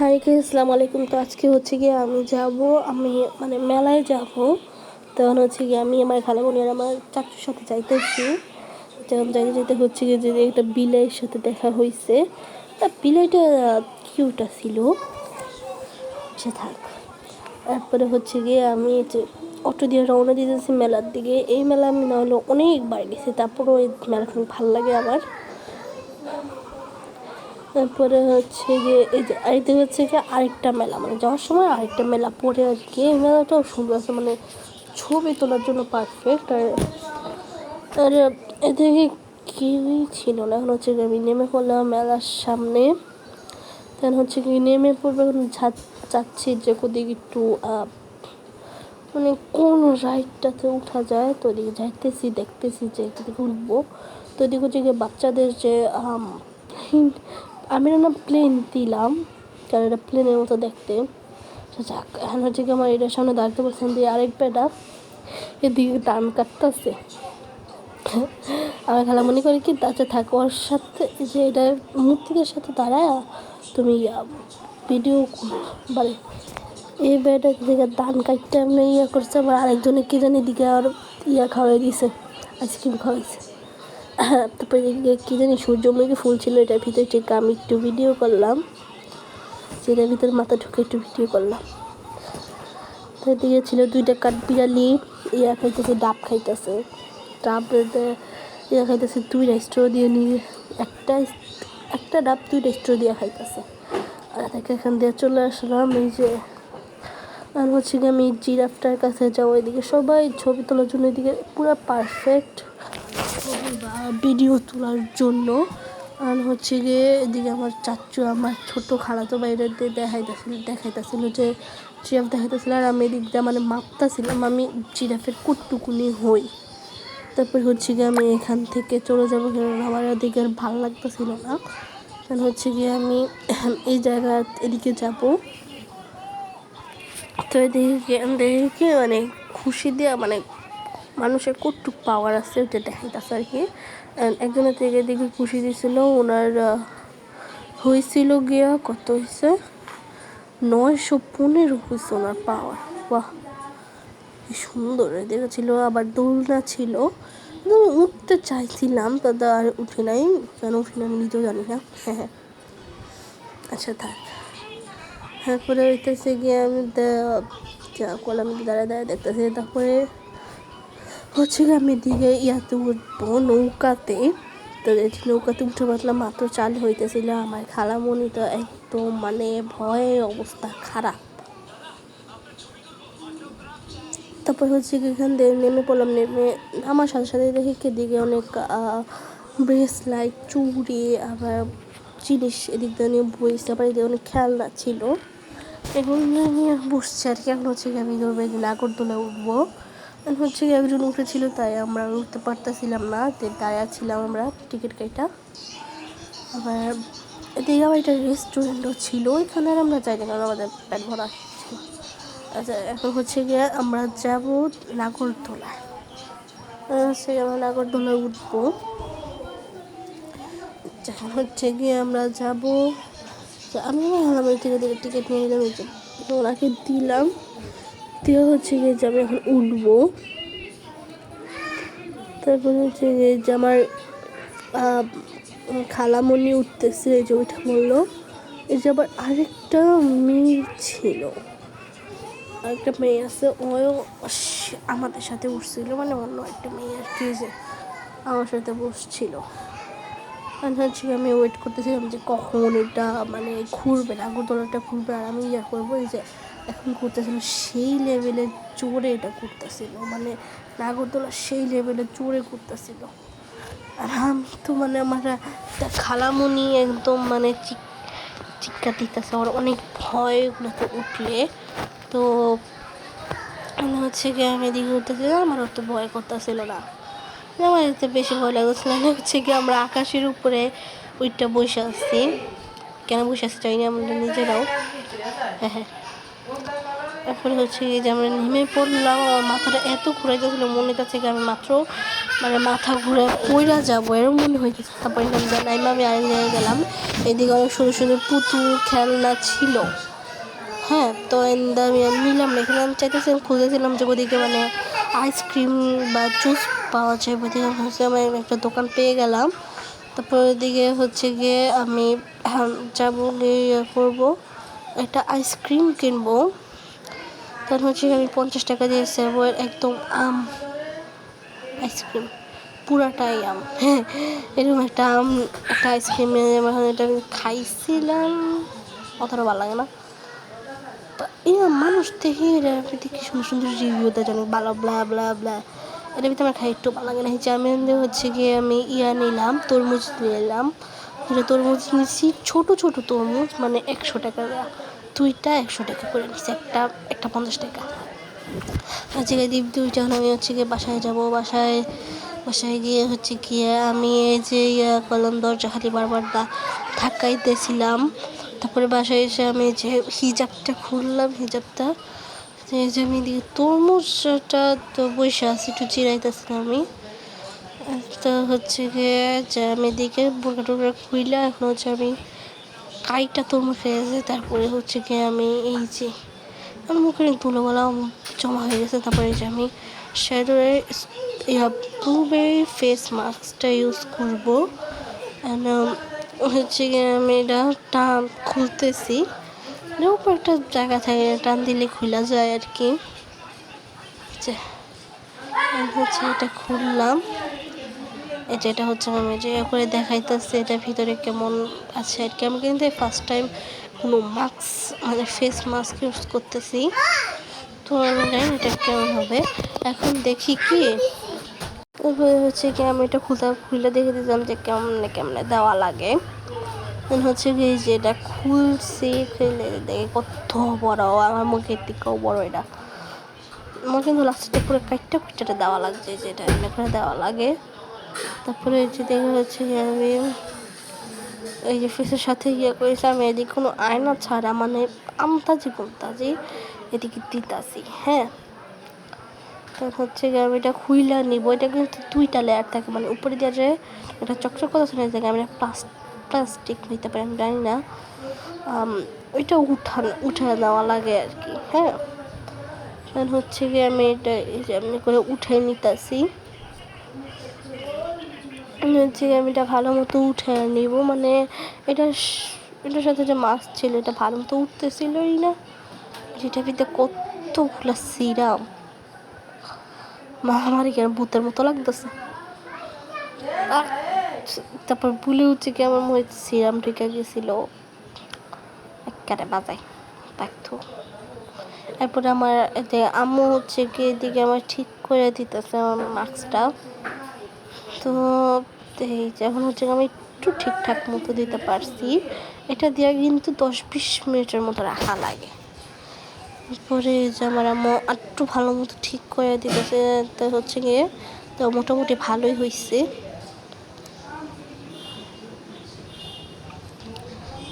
High কে আসসালামু আলাইকুম। তো আজকে হচ্ছে গিয়ে আমি যাব, আমি মানে মেলায় যাব। তখন হচ্ছে গিয়ে আমি আমার খালামণি আর আমার চাচুর সাথে যাইতেছি। যখন যাইতে যাইতে হচ্ছে গিয়ে যে একটা বিলাইয়ের সাথে দেখা হয়েছে তা বিলাইটা কিউটা ছিল সে থাক। তারপরে হচ্ছে গিয়ে আমি যে অটো দিয়ে রওনা দিতেছি মেলার দিকে। এই মেলা আমি না হলেও অনেকবার গেছি। তারপরেও এই মেলাখান ভালো লাগে আমার। তারপরে হচ্ছে গিয়ে এই যে আরেকটা হচ্ছে গিয়ে আরেকটা মেলা মানে যাওয়ার সময় আরেকটা মেলা পরে আর কি। এই মেলাটাও সুন্দর আছে মানে ছবি তোলার জন্য পারফেক্ট আর আর এদিকে কেউই ছিল না। এখন হচ্ছে আমি নেমে পড়লাম মেলার সামনে। তখন হচ্ছে কি নেমে পড়বে, এখন চাচ্ছি যে কোদিকে একটু মানে কোন রাইডটাতে উঠা যায়, তো ওদিকে যাইতেছি, দেখতেছি যে এদিকে উঠবো। তো এদিকে হচ্ছে গিয়ে বাচ্চাদের যে আমি না প্লেন দিলাম, কারণ এটা প্লেনের মতো দেখতে। যাক, এখন হচ্ছে কি আমার এটার সামনে দাঁড়াতে বলছেন দিয়ে আরেক বেটা, এদিকে টান কাটতেছে। আমার খেলা মনে করি কি, তাতে থাকো, ওর সাথে যে এটা মূর্তিদের সাথে দাঁড়ায় তুমি ভিডিও বলে এই বেটা দিকে দান কাটতে আমি ইয়ে করছে, আবার আরেকজনে কে জানি দিকে আর ইয়া খাওয়াই দিয়েছে আইসক্রিম খাওয়াইছে। তারপরে কী জানি সূর্যমুখী ফুল ছিল, এটার ভিতরে ঠিক আমি একটু ভিডিও করলাম। যেটার ভিতরে মাথা ঢুকে একটু ভিডিও করলাম। তো এদিকে ছিল দুইটা কাঠবিড়ালি ইয়া খাইতেছে ডাব খাইতেছে। ডাব ইয়া খাইতেছে দুইটা স্ট্রো দিয়ে নিয়ে একটা একটা ডাব দুইটা স্ট্রো দিয়ে খাইতেছে। আর তাকে এখান দিয়ে চলে আসলাম, এই যে আর হচ্ছে কি আমি জিরাফটার কাছে যাব এদিকে। সবাই ছবি তোলার জন্য এদিকে পুরো পারফেক্ট বা ভিডিও তোলার জন্য। আর হচ্ছে গিয়ে এদিকে আমার চাচু, আমার ছোটো খালাতো বাইরে দিয়ে দেখাইতেছিল দেখাইতেছিল যে জিরাফ দেখাইতেছিল আর আমি এদিক দিয়ে মানে মাপতাছিলাম, আমি জিরাফের কুটটুকুনি হই। তারপর হচ্ছে গিয়ে আমি এখান থেকে চলে যাব, কারণ আমার এদিকে আর ভালো লাগতেছিল না। কারণ হচ্ছে গিয়ে আমি এই জায়গা এদিকে যাব। তো এদিকে দেখে মানে খুশি দেওয়া মানে মানুষের কতটুক পাওয়ার আছে ওটা দেখাইতেছে আর কি। একজনের থেকে দেখি খুশি দিছিল, ওনার হয়েছিল গিয়া কত হয়েছে নয়শো পনেরো হয়েছে ওনার পাওয়ার বাহ! কি সুন্দর এদিকে ছিল, আবার দোলনা ছিল। উঠতে চাইছিলাম দাদা আর উঠে নাই। কেন উঠে না আমি নিজেও জানি না। হ্যাঁ হ্যাঁ আচ্ছা থাক। হ্যাঁ করে হইতেছে গিয়ে আমি যা দাঁড়ায় দাঁড়ায় দেখতেছি। তারপরে হচ্ছে আমি দিকে ইয়াতে উঠবো নৌকাতে। তো নৌকাতে উঠে পারলাম মাত্র চাল হইতেছিল। আমার খালামণি তো একদম মানে ভয়ে অবস্থা খারাপ। তারপর হচ্ছে এখান থেকে নেমে পড়লাম, নেমে আমার সাথে সাথে দেখি কে দিকে অনেক ব্রেসলাইট চুড়ি, আবার জিনিস এদিক দিয়ে নিয়ে বইছে আবার এদিকে অনেক খেলনা ছিল। এগুলো নিয়ে বসছে আর কি। এখন হচ্ছে আমি নাগরদোলা উঠবো। হচ্ছে একজন উঠেছিল, তাই আমরা উঠতে পারতেছিলাম না দাঁড়িয়ে ছিলাম আমরা টিকিট কেটা আবার এদিকে আবার একটা রেস্টুরেন্টও ছিল, ওইখানে আর আমরা যাই কারণ আমাদের প্যাট ভরা আচ্ছা এখন হচ্ছে গিয়ে আমরা যাব নাগরদোলায় সে আমরা নাগরদোলায় উঠবো। যখন হচ্ছে গিয়ে আমরা যাব, আমি আমার থেকে টিকিট নিয়ে নিলাম ওনাকে দিলাম। দিয়ে হচ্ছে গিয়ে যে আমি এখন উঠবো। তারপরে হচ্ছে যে আমার খালামণি উঠতেছে, এই যে ওইটা বলল। এই যে আবার আরেকটা মেয়ে ছিল। আরেকটা মেয়ে আছে ওও আমাদের সাথে উঠছিল মানে অন্য একটা মেয়ে আর কি, যে আমার সাথে বসছিল। হচ্ছে আমি ওয়েট করতেছিলাম যে কখন এটা মানে ঘুরবে নাগরদোলাটা ঘুরবে আর আমি ইয়ে করব, এই যে এখন করতেছিল সেই লেভেলের জোরে এটা করতেছিল। মানে নাগরদোলা সেই লেভেলের জোরে করতেছিল। আর আমি তো মানে আমার একটা খালামুনি একদম মানে চিক চিৎকার দিতেছে। আমার অনেক ভয় ওগুলোতে উঠলে। তো মনে হচ্ছে কি আমি এদিকে উঠতেছি আমার অত ভয় করতেছিল না। আমার এতে বেশি ভয় লাগছিল হচ্ছে কি আমরা আকাশের উপরে ওইটা বসে আসছি কেন বসে আসছি চাই না, আমরা নিজেরাও। হ্যাঁ হ্যাঁ। এখন হচ্ছে যে আমরা নেমে পড়লাম আমার মাথাটা এত ঘুরাইতেছিল মনে কাছে আমি মাত্র মানে মাথা ঘুরে পইরা যাব এরকম মনে হইতেছে তারপরে এখান থেকে আমি আরেক জায়গায় গেলাম। এদিকে অনেক সুন্দর সুন্দর পুতুল খেলনা ছিল। হ্যাঁ তো আমি নিলাম এখানে আমি চাইতেছিলাম খুঁজেছিলাম যে ওদিকে মানে আইসক্রিম বা জুস পাওয়া যায় ওদিকে হচ্ছে আমি একটা দোকান পেয়ে গেলাম। তারপর ওদিকে হচ্ছে গিয়ে আমি হ্যাঁ, যাব গিয়ে ইয়ে করব একটা আইসক্রিম কিনবো। তার হচ্ছে আমি পঞ্চাশ টাকা দিয়ে সেবয়ের একদম আম আইসক্রিম, পুরাটাই আম। হ্যাঁ এরকম একটা আম, একটা আইসক্রিম এটা আমি খাইছিলাম। অতটা ভালো লাগে না। এই মানুষ দেখে এটা দেখি সুন্দর সুন্দর রিভিউ দেয়, জানি ভালো ব্লা ব্লা ব্লা এটা ভিতরে আমার খাই একটু ভালো লাগে না। চাউমিন দিয়ে হচ্ছে গিয়ে আমি ইয়া নিলাম, তরমুজ নিলাম। দুটো তরমুজ নিচ্ছি ছোটো ছোটো তরমুজ মানে একশো টাকা দেওয়া দুইটা একশো টাকা করে নিচ্ছি একটা একটা পঞ্চাশ টাকা। গিয়ে দ্বীপ দুইটা, আমি হচ্ছে গিয়ে বাসায় যাব, বাসায় বাসায় গিয়ে হচ্ছে গিয়ে আমি এই যে ইয়া দরজা খালি বারবার দা, ধাক্কাইতেছিলাম। তারপরে বাসায় এসে আমি যে হিজাবটা খুললাম, হিজাবটা। এই যে আমি দিকে তরমুজটা তো বসে আছি, একটু চিরাইতেছিলাম আমি। তো হচ্ছে গিয়ে যে আমি এদিকে বোরকা টোরকা খুইলা, এখন হচ্ছে আমি কাইটা তরমুজ খেয়েছে তারপরে হচ্ছে গিয়ে আমি এই যে আমার মুখের ধুলোগুলো জমা হয়ে গেছে তারপরে যে আমি শ্যাডোয়ের ব্লুবেরি ফেস মাস্কটা ইউজ করব। Um, হচ্ছে গিয়ে আমি এটা টান খুলতেছি। উপর একটা জায়গা থাকে টান দিলে খোলা যায় আর কি। হচ্ছে এটা খুললাম। এই যে এটা হচ্ছে আমি যে করে দেখাইতেছি এটা ভিতরে কেমন আছে আর কি আমি কিন্তু ফার্স্ট টাইম কোনো মাস্ক মানে ফেস মাস্ক ইউজ করতেছি। তো আমি জানি এটা কেমন হবে। এখন দেখি কি। তারপরে হচ্ছে কি আমি এটা খুলতে, খুলে দেখে দিতাম যে কেমন, কেমনে দেওয়া লাগে। হচ্ছে কি যে এটা খুলছি, খুলে দেখে কত বড় আমার মুখের দিকেও বড় এটা। আমার কিন্তু লাস্টে পুরো কাইটটা কুইটাটা দেওয়া লাগছে যেটা এনে করে দেওয়া লাগে। তারপরে যে দেখে হচ্ছে যে আমি এই যে ফেসের সাথে ইয়ে করেছি আমি এদিকে কোনো আয়না ছাড়া মানে আমতাজি কুমতাজি এদিকে দিতাছি হ্যাঁ? তার হচ্ছে গিয়ে আমি এটা খুইলা নিব, এটা কিন্তু দুইটা লেয়ার থাকে মানে উপরে দিয়ে যে এটা চকচক কথা শুনে থাকে আমি প্লাস্টিক নিতে পারি, আমি জানি না। ওইটা উঠান উঠে নেওয়া লাগে আর কি হ্যাঁ? হচ্ছে গিয়ে আমি এটা এমনি করে উঠে নিতেছি। হচ্ছে আমি এটা ভালো মতো উঠে নিব। মানে এটা এটার সাথে যে মাছ ছিল, এটা ভালো মতো উঠতেছিলই না। যেটা ভিতরে কতগুলো সিরাম। মহামারী কেন ভূতের মতো লাগতেছে? তারপর ভুলে উঠছে কি আমার মনে হচ্ছে সিরাম ঢুকে গেছিল। একেবারে বাজাই দেখতো এরপরে আমার এতে আম্মু হচ্ছে কি এদিকে আমার ঠিক করে দিতেছে আমার মাস্কটা তো এই এখন হচ্ছে আমি একটু ঠিকঠাক মতো দিতে পারছি। এটা দিয়ে কিন্তু দশ বিশ মিনিটের মতো রাখা লাগে। পরে যে আমার আম্মু একটু ভালো মতো ঠিক করে দিতেছে, তো হচ্ছে গিয়ে তো মোটামুটি ভালোই হয়েছে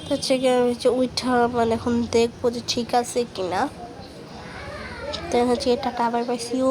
তো হচ্ছে গিয়ে আমি যে ওইটা মানে এখন দেখব যে ঠিক আছে কিনা। তো হচ্ছে এটা আবার পাইছি, ও